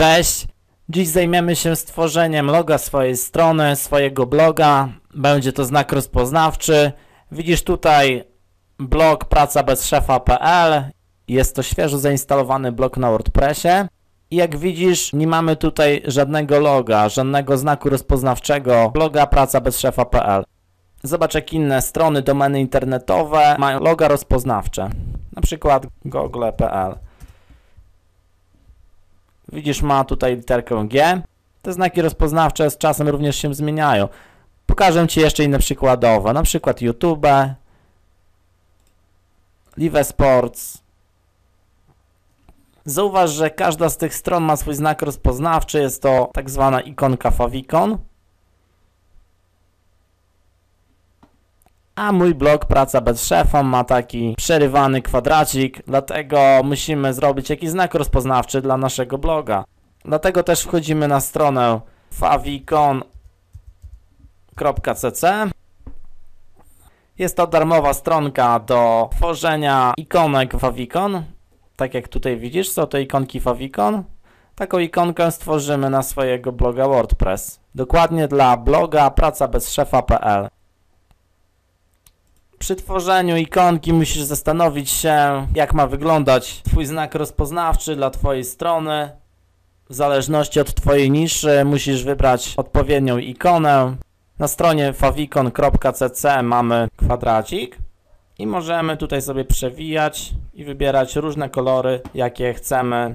Cześć! Dziś zajmiemy się stworzeniem loga swojej strony, swojego bloga. Będzie to znak rozpoznawczy. Widzisz tutaj blog pracabezszefa.pl. Jest to świeżo zainstalowany blog na WordPressie. I jak widzisz, nie mamy tutaj żadnego loga, żadnego znaku rozpoznawczego bloga pracabezszefa.pl. Zobacz jak inne strony, domeny internetowe mają loga rozpoznawcze. Na przykład google.pl. Widzisz, ma tutaj literkę G. Te znaki rozpoznawcze z czasem również się zmieniają. Pokażę Ci jeszcze inne przykładowe, na przykład YouTube, Live Sports. Zauważ, że każda z tych stron ma swój znak rozpoznawczy, jest to tak zwana ikonka favicon. A mój blog Praca bez szefa ma taki przerywany kwadracik, dlatego musimy zrobić jakiś znak rozpoznawczy dla naszego bloga. Dlatego też wchodzimy na stronę favicon.cc Jest to darmowa stronka do tworzenia ikonek favicon. Tak jak tutaj widzisz, są to ikonki favicon. Taką ikonkę stworzymy na swojego bloga WordPress. Dokładnie dla bloga pracabezszefa.pl przy tworzeniu ikonki musisz zastanowić się, jak ma wyglądać Twój znak rozpoznawczy dla Twojej strony. W zależności od Twojej niszy musisz wybrać odpowiednią ikonę. Na stronie favicon.cc mamy kwadracik i możemy tutaj sobie przewijać i wybierać różne kolory, jakie chcemy.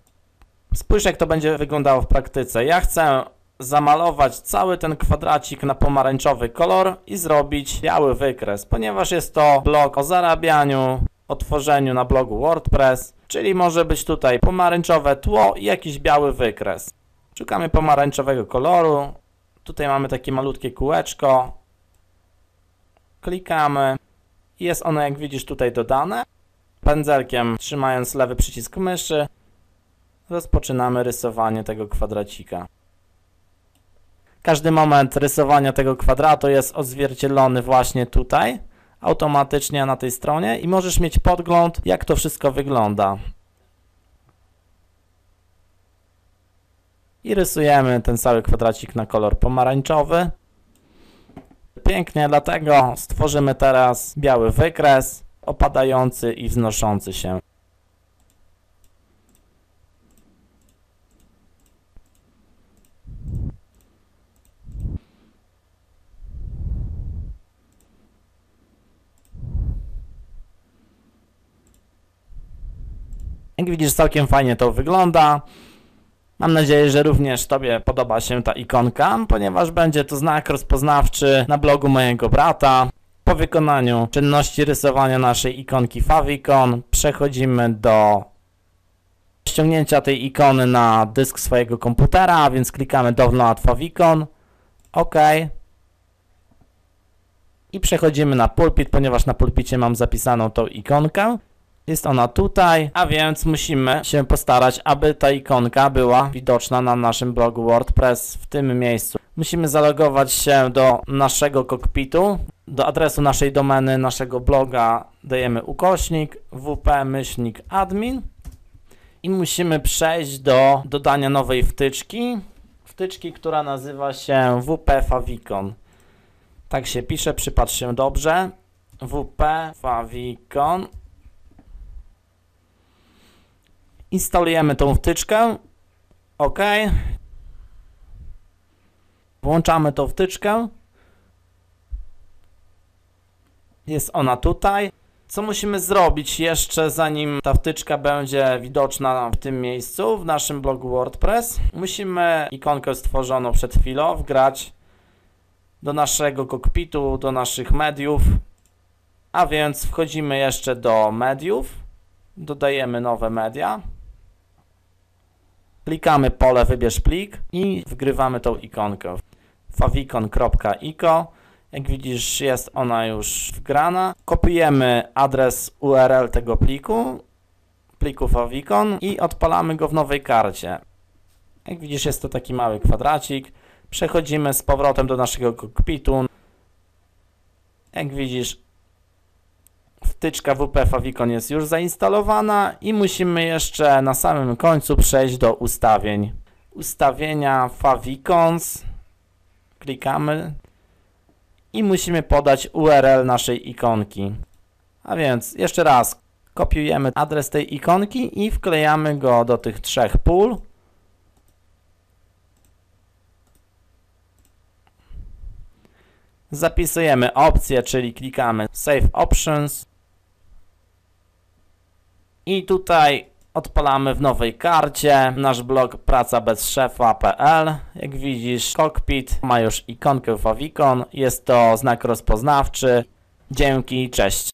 Spójrz, jak to będzie wyglądało w praktyce. Ja chcę zamalować cały ten kwadracik na pomarańczowy kolor i zrobić biały wykres, ponieważ jest to blog o zarabianiu, o tworzeniu na blogu WordPress, czyli może być tutaj pomarańczowe tło i jakiś biały wykres. Szukamy pomarańczowego koloru, tutaj mamy takie malutkie kółeczko, klikamy jest ono jak widzisz tutaj dodane. Pędzelkiem trzymając lewy przycisk myszy rozpoczynamy rysowanie tego kwadracika. Każdy moment rysowania tego kwadratu jest odzwierciedlony właśnie tutaj, automatycznie na tej stronie i możesz mieć podgląd, jak to wszystko wygląda. I rysujemy ten cały kwadracik na kolor pomarańczowy. Pięknie, dlatego stworzymy teraz biały wykres opadający i wznoszący się. Jak widzisz, całkiem fajnie to wygląda. Mam nadzieję, że również Tobie podoba się ta ikonka, ponieważ będzie to znak rozpoznawczy na blogu mojego brata. Po wykonaniu czynności rysowania naszej ikonki favicon przechodzimy do ściągnięcia tej ikony na dysk swojego komputera, więc klikamy Download favicon, OK i przechodzimy na pulpit, ponieważ na pulpicie mam zapisaną tą ikonkę. Jest ona tutaj, a więc musimy się postarać, aby ta ikonka była widoczna na naszym blogu WordPress w tym miejscu. Musimy zalogować się do naszego kokpitu, do adresu naszej domeny, naszego bloga dajemy ukośnik wp-admin i musimy przejść do dodania nowej wtyczki, wtyczki, która nazywa się wp favicon. Tak się pisze, przypatrz się dobrze. wp favicon Instalujemy tą wtyczkę. OK. Włączamy tą wtyczkę. Jest ona tutaj. Co musimy zrobić jeszcze zanim ta wtyczka będzie widoczna w tym miejscu, w naszym blogu WordPress? Musimy ikonkę stworzoną przed chwilą wgrać do naszego kokpitu, do naszych mediów. A więc wchodzimy jeszcze do mediów, dodajemy nowe media. Klikamy pole wybierz plik i wgrywamy tą ikonkę. favicon.ico Jak widzisz jest ona już wgrana. Kopiujemy adres URL tego pliku, pliku favicon i odpalamy go w nowej karcie. Jak widzisz jest to taki mały kwadracik. Przechodzimy z powrotem do naszego kokpitu. Jak widzisz wtyczka WP Favicon jest już zainstalowana i musimy jeszcze na samym końcu przejść do ustawień. ustawienia favicons, klikamy i musimy podać URL naszej ikonki. A więc jeszcze raz kopiujemy adres tej ikonki i wklejamy go do tych trzech pól. Zapisujemy opcję, czyli klikamy Save Options. I tutaj odpalamy w nowej karcie nasz blog pracabezszefa.pl. Jak widzisz, cockpit ma już ikonkę favicon. Jest to znak rozpoznawczy. Dzięki, cześć.